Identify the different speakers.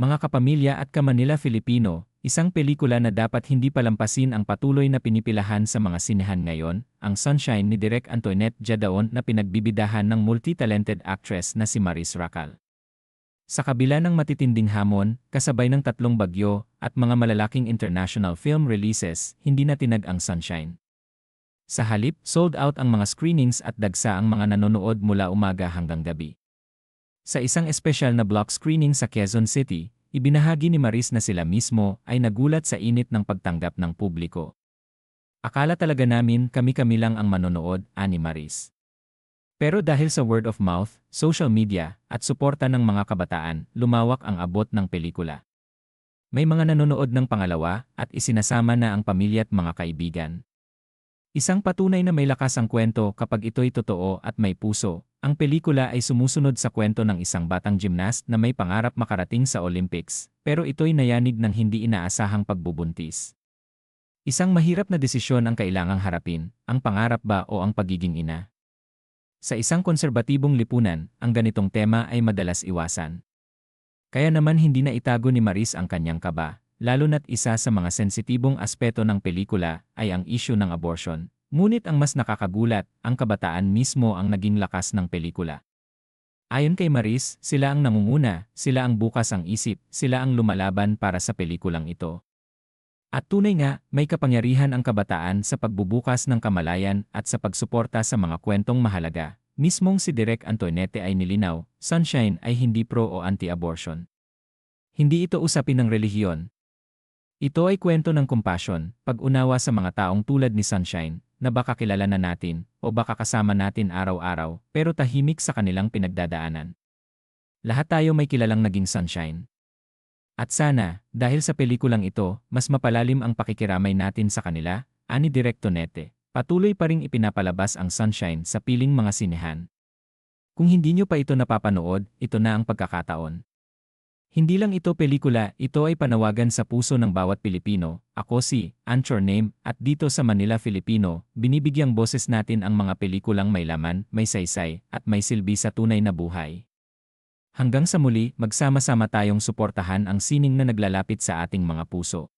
Speaker 1: Mga kapamilya at kamanila Filipino, isang pelikula na dapat hindi palampasin ang patuloy na pinipilahan sa mga sinehan ngayon, ang Sunshine ni Direk Antoinette Jadaon na pinagbibidahan ng multi-talented actress na si Maris Racal. Sa kabila ng matitinding hamon, kasabay ng tatlong bagyo, at mga malalaking international film releases, hindi na tinag ang Sunshine. Sa halip, sold out ang mga screenings at dagsa ang mga nanonood mula umaga hanggang gabi. Sa isang espesyal na block screening sa Quezon City, ibinahagi ni Maris na sila mismo ay nagulat sa init ng pagtanggap ng publiko. Akala talaga namin kami-kami lang ang manonood, ani Maris. Pero dahil sa word of mouth, social media, at suporta ng mga kabataan, lumawak ang abot ng pelikula. May mga nanonood ng pangalawa at isinasama na ang pamilya at mga kaibigan. Isang patunay na may lakas ang kwento kapag ito'y totoo at may puso, ang pelikula ay sumusunod sa kwento ng isang batang gymnast na may pangarap makarating sa Olympics, pero ito'y nayanig ng hindi inaasahang pagbubuntis. Isang mahirap na desisyon ang kailangang harapin, ang pangarap ba o ang pagiging ina. Sa isang konserbatibong lipunan, ang ganitong tema ay madalas iwasan. Kaya naman hindi na itago ni Maris ang kanyang kaba, lalo na't isa sa mga sensitibong aspeto ng pelikula ay ang issue ng abortion, Ngunit ang mas nakakagulat, ang kabataan mismo ang naging lakas ng pelikula. Ayon kay Maris, sila ang nangunguna, sila ang bukas ang isip, sila ang lumalaban para sa pelikulang ito. At tunay nga, may kapangyarihan ang kabataan sa pagbubukas ng kamalayan at sa pagsuporta sa mga kwentong mahalaga. Mismong si Direk Antoinette ay nilinaw, Sunshine ay hindi pro o anti-abortion. Hindi ito usapin ng relihiyon. Ito ay kwento ng compassion, pag-unawa sa mga taong tulad ni Sunshine, na baka kilala na natin o baka kasama natin araw-araw pero tahimik sa kanilang pinagdadaanan. Lahat tayo may kilalang naging sunshine. At sana, dahil sa pelikulang ito, mas mapalalim ang pakikiramay natin sa kanila, ani Directo Nete, patuloy pa ring ipinapalabas ang sunshine sa piling mga sinehan. Kung hindi nyo pa ito napapanood, ito na ang pagkakataon. Hindi lang ito pelikula, ito ay panawagan sa puso ng bawat Pilipino. Ako si Anchor Name at dito sa Manila Filipino, binibigyang boses natin ang mga pelikulang may laman, may saysay, at may silbi sa tunay na buhay. Hanggang sa muli, magsama-sama tayong suportahan ang sining na naglalapit sa ating mga puso.